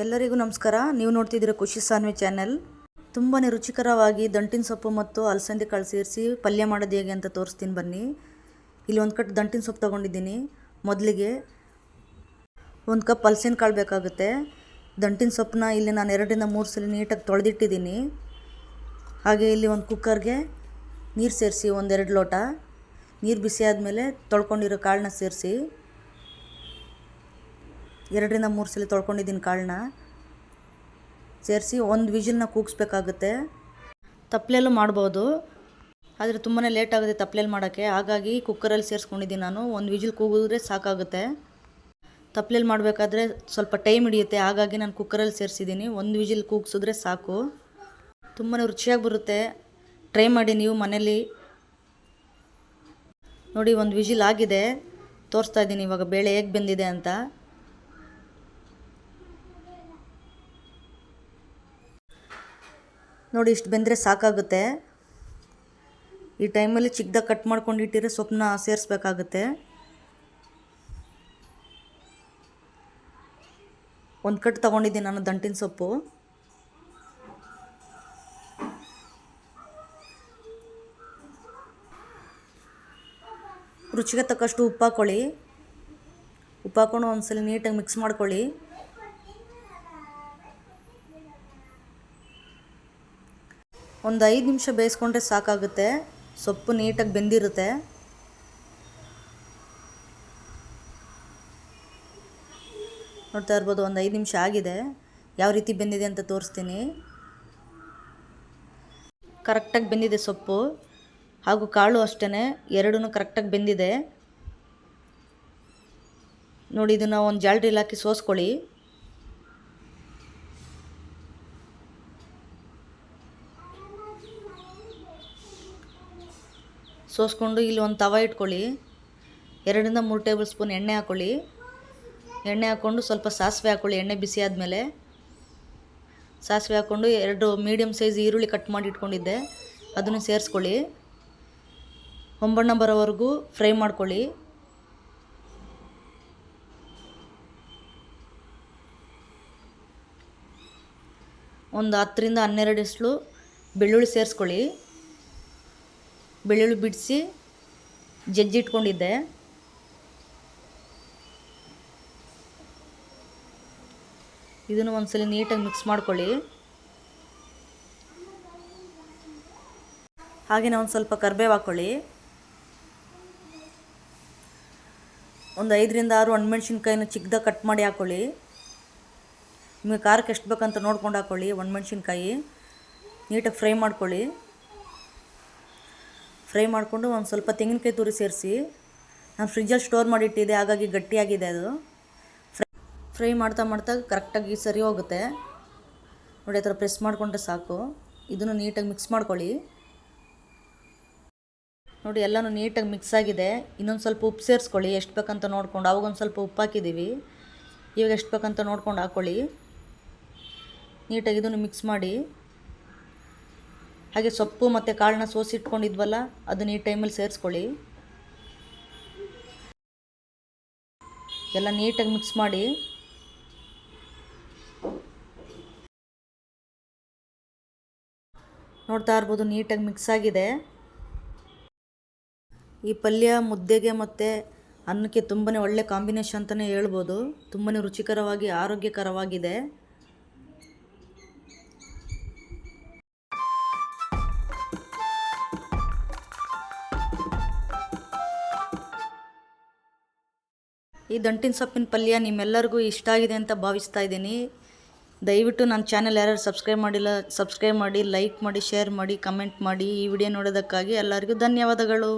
ಎಲ್ಲರಿಗೂ ನಮಸ್ಕಾರ. ನೀವು ನೋಡ್ತಿದ್ದೀರ ಖುಷಿ ಸಾನ್ವಿ ಚಾನೆಲ್ ತುಂಬಾ ರುಚಿಕರವಾಗಿ ದಂಟಿನ ಸೊಪ್ಪು ಮತ್ತು ಅಲಸಂದೆ ಕಾಳು ಸೇರಿಸಿ ಪಲ್ಯ ಮಾಡೋದು ಹೇಗೆ ಅಂತ ತೋರಿಸ್ತೀನಿ ಬನ್ನಿ. ಇಲ್ಲಿ ಒಂದು ಕಟ್ ದಂಟಿನ ಸೊಪ್ಪು ತೊಗೊಂಡಿದ್ದೀನಿ. ಮೊದಲಿಗೆ ಒಂದು ಕಪ್ ಅಲಸಂದಿ ಕಾಳು ಬೇಕಾಗುತ್ತೆ ದಂಟಿನ ಸೊಪ್ಪನ್ನ ಇಲ್ಲಿ ನಾನು ಎರಡರಿಂದ ಮೂರು ಸಲ ನೀಟಾಗಿ ತೊಳೆದಿಟ್ಟಿದ್ದೀನಿ. ಹಾಗೆ ಇಲ್ಲಿ ಒಂದು ಕುಕ್ಕರ್ಗೆ ನೀರು ಸೇರಿಸಿ ಒಂದೆರಡು ಲೋಟ. ನೀರು ಬಿಸಿ ಆದಮೇಲೆ ತೊಳ್ಕೊಂಡಿರೋ ಕಾಳನ್ನ ಸೇರಿಸಿ ಎರಡರಿಂದ ಮೂರು ಸಲ ತೊಳ್ಕೊಂಡಿದ್ದೀನಿ ಕಾಳನ್ನ. ಸೇರಿಸಿ ಒಂದು ವಿಜಿಲ್ನ ಕೂಗಿಸ್ಬೇಕಾಗುತ್ತೆ. ತಪ್ಪಲೆಲ್ಲೂ ಮಾಡ್ಬೋದು. ಆದರೆ ತುಂಬಾ ಲೇಟ್ ಆಗುತ್ತೆ ತಪ್ಪಲೆಲ್ಲಿ ಮಾಡೋಕ್ಕೆ. ಹಾಗಾಗಿ ಕುಕ್ಕರಲ್ಲಿ ಸೇರಿಸ್ಕೊಂಡಿದ್ದೀನಿ ನಾನು. ಒಂದು ವಿಜಿಲ್ ಕೂಗಿದ್ರೆ ಸಾಕಾಗುತ್ತೆ. ತಪ್ಪಲೆಲ್ಲಿ ಮಾಡಬೇಕಾದ್ರೆ ಸ್ವಲ್ಪ ಟೈಮ್ ಹಿಡಿಯುತ್ತೆ. ಹಾಗಾಗಿ ನಾನು ಕುಕ್ಕರಲ್ಲಿ ಸೇರಿಸಿದ್ದೀನಿ. ಒಂದು ವಿಜಿಲ್ ಕೂಗಿಸಿದ್ರೆ ಸಾಕು. ತುಂಬಾ ರುಚಿಯಾಗಿ ಬರುತ್ತೆ. ಟ್ರೈ ಮಾಡಿ ನೀವು ಮನೇಲಿ. ನೋಡಿ, ಒಂದು ವಿಜಿಲ್ ಆಗಿದೆ. ತೋರಿಸ್ತಾ ಇದ್ದೀನಿ ಇವಾಗ. ಬೇಳೆ ಹೇಗೆ ಬೆಂದಿದೆ ಅಂತ. ನೋಡಿ, ಇಷ್ಟು ಬೆಂದರೆ ಸಾಕಾಗುತ್ತೆ. ಈ ಟೈಮಲ್ಲಿ ಚಿಕ್ಕದಾಗಿ ಕಟ್ ಮಾಡ್ಕೊಂಡು ಇಟ್ಟಿರೋ ಸೊಪ್ಪನ್ನ ಸೇರಿಸ್ಬೇಕಾಗುತ್ತೆ. ಒಂದು ಕಟ್ ತೊಗೊಂಡಿದ್ದೀನಿ ನಾನು ದಂಟಿನ ಸೊಪ್ಪು. ರುಚಿಗೆ ತಕ್ಕಷ್ಟು ಉಪ್ಪು ಹಾಕ್ಕೊಳ್ಳಿ ಉಪ್ಪು ಹಾಕ್ಕೊಂಡು ಒಂದ್ಸಲ ನೀಟಾಗಿ ಮಿಕ್ಸ್ ಮಾಡ್ಕೊಳ್ಳಿ. ಒಂದು ಐದು ನಿಮಿಷ ಬೇಯಿಸ್ಕೊಂಡ್ರೆ ಸಾಕಾಗುತ್ತೆ. ಸೊಪ್ಪು ನೀಟಾಗಿ ಬೆಂದಿರುತ್ತೆ. ನೋಡ್ತಾ ಇರ್ಬೋದು, ಒಂದು ಐದು ನಿಮಿಷ ಆಗಿದೆ. ಯಾವ ರೀತಿ ಬೆಂದಿದೆ ಅಂತ ತೋರಿಸ್ತೀನಿ. ಕರೆಕ್ಟಾಗಿ ಬೆಂದಿದೆ ಸೊಪ್ಪು. ಹಾಗೂ ಕಾಳು ಅಷ್ಟೇ ಎರಡೂ ಕರೆಕ್ಟಾಗಿ ಬೆಂದಿದೆ. ನೋಡಿ, ಇದನ್ನು ಒಂದು ಜಾಲ್ರಿಲಿ ಹಾಕಿ ಸೋಸ್ಕೊಳ್ಳಿ. ಸೋಸ್ಕೊಂಡು ಇಲ್ಲಿ ಒಂದು ತವ ಇಟ್ಕೊಳ್ಳಿ. ಎರಡರಿಂದ ಮೂರು ಟೇಬಲ್ ಸ್ಪೂನ್ ಎಣ್ಣೆ ಹಾಕ್ಕೊಳ್ಳಿ ಎಣ್ಣೆ ಹಾಕ್ಕೊಂಡು ಸ್ವಲ್ಪ ಸಾಸಿವೆ ಹಾಕ್ಕೊಳ್ಳಿ ಎಣ್ಣೆ ಬಿಸಿ ಆದಮೇಲೆ. ಸಾಸಿವೆ ಹಾಕ್ಕೊಂಡು ಎರಡು ಮೀಡಿಯಮ್ ಸೈಜ್ ಈರುಳ್ಳಿ ಕಟ್ ಮಾಡಿ ಇಟ್ಕೊಂಡಿದ್ದೆ. ಅದನ್ನು ಸೇರಿಸ್ಕೊಳ್ಳಿ. ಹೊಂಬಣ್ಣ ಬರೋವರೆಗೂ ಫ್ರೈ ಮಾಡ್ಕೊಳ್ಳಿ. ಒಂದು ಹತ್ತರಿಂದ ಹನ್ನೆರಡು ಇಷ್ಟು ಬೆಳ್ಳುಳ್ಳಿ ಸೇರಿಸ್ಕೊಳ್ಳಿ. ಬೆಳ್ಳುಳ್ಳಿ ಬಿಡಿಸಿ ಜಜ್ಜಿಟ್ಕೊಂಡಿದ್ದೆ ಇದನ್ನು ಒಂದ್ಸಲ ನೀಟಾಗಿ ಮಿಕ್ಸ್ ಮಾಡ್ಕೊಳ್ಳಿ. ಹಾಗೆಯೇ ಒಂದು ಸ್ವಲ್ಪ ಕರ್ಬೇವು ಹಾಕ್ಕೊಳ್ಳಿ ಒಂದು ಐದರಿಂದ ಆರು ಒಣಮೆಣ್ಸಿನ್ಕಾಯಿನ ಚಿಕ್ಕದಾಗಿ ಕಟ್ ಮಾಡಿ ಹಾಕ್ಕೊಳ್ಳಿ ನಿಮಗೆ ಖಾರಕ್ಕೆ ಎಷ್ಟು ಬೇಕಂತ ನೋಡ್ಕೊಂಡು ಹಾಕ್ಕೊಳ್ಳಿ ಒಣಮೆಣ್ಸಿನ್ಕಾಯಿ. ನೀಟಾಗಿ ಫ್ರೈ ಮಾಡ್ಕೊಳ್ಳಿ. ಫ್ರೈ ಮಾಡಿಕೊಂಡು ಒಂದು ಸ್ವಲ್ಪ ತೆಂಗಿನಕಾಯಿ ತುರಿ ಸೇರಿಸಿ ನಾನು ಫ್ರಿಜ್ಜಲ್ಲಿ ಸ್ಟೋರ್ ಮಾಡಿಟ್ಟಿದ್ದೆ, ಹಾಗಾಗಿ ಗಟ್ಟಿಯಾಗಿದೆ ಅದು. ಫ್ರೈ ಫ್ರೈ ಮಾಡ್ತಾ ಮಾಡ್ತಾ ಕರೆಕ್ಟಾಗಿ ಸರಿ ಹೋಗುತ್ತೆ. ನೋಡಿ, ಆ ಥರ ಪ್ರೆಸ್ ಮಾಡಿಕೊಂಡ್ರೆ ಸಾಕು. ಇದನ್ನು ನೀಟಾಗಿ ಮಿಕ್ಸ್ ಮಾಡ್ಕೊಳ್ಳಿ. ನೋಡಿ, ಎಲ್ಲನೂ ನೀಟಾಗಿ ಮಿಕ್ಸ್ ಆಗಿದೆ. ಇನ್ನೊಂದು ಸ್ವಲ್ಪ ಉಪ್ಪು ಸೇರಿಸ್ಕೊಳ್ಳಿ. ಎಷ್ಟು ಬೇಕಂತ ನೋಡ್ಕೊಂಡು ಅವಾಗ ಒಂದು ಸ್ವಲ್ಪ ಉಪ್ಪು ಹಾಕಿದ್ದೀವಿ. ಇವಾಗ ಎಷ್ಟು ಬೇಕಂತ ನೋಡ್ಕೊಂಡು ಹಾಕ್ಕೊಳ್ಳಿ ನೀಟಾಗಿ ಇದನ್ನು ಮಿಕ್ಸ್ ಮಾಡಿ. ಹಾಗೆ ಸೊಪ್ಪು ಮತ್ತು ಕಾಳನ್ನ ಸೋಸಿಟ್ಕೊಂಡಿದ್ವಲ್ಲ ಅದನ್ನ ಈ ಟೈಮಲ್ಲಿ ಸೇರಿಸ್ಕೊಳ್ಳಿ. ಎಲ್ಲ ನೀಟಾಗಿ ಮಿಕ್ಸ್ ಮಾಡಿ. ನೋಡ್ತಾ ಇರ್ಬೋದು ನೀಟಾಗಿ ಮಿಕ್ಸ್ ಆಗಿದೆ. ಈ ಪಲ್ಯ, ಮುದ್ದೆಗೆ ಮತ್ತು ಅನ್ನಕ್ಕೆ ತುಂಬಾ ಒಳ್ಳೆ ಕಾಂಬಿನೇಷನ್ ಅಂತಲೇ ಹೇಳ್ಬೋದು. ತುಂಬಾ ರುಚಿಕರವಾಗಿ, ಆರೋಗ್ಯಕರವಾಗಿದೆ. ಈ ದಂಟಿನ ಸೊಪ್ಪಿನ ಪಲ್ಯ ನಿಮ್ಮೆಲ್ಲರಿಗೂ ಇಷ್ಟ ಆಗಿದೆ ಅಂತ ಭಾವಿಸ್ತಾ ಇದ್ದೀನಿ. ದಯವಿಟ್ಟು ನನ್ನ ಚಾನೆಲ್ ಯಾರ್ಯಾರು ಸಬ್ಸ್ಕ್ರೈಬ್ ಮಾಡಿಲ್ಲ, ಸಬ್ಸ್ಕ್ರೈಬ್ ಮಾಡಿ, ಲೈಕ್ ಮಾಡಿ, ಶೇರ್ ಮಾಡಿ, ಕಮೆಂಟ್ ಮಾಡಿ ಈ ವಿಡಿಯೋ ನೋಡೋದಕ್ಕಾಗಿ ಎಲ್ಲರಿಗೂ ಧನ್ಯವಾದಗಳು.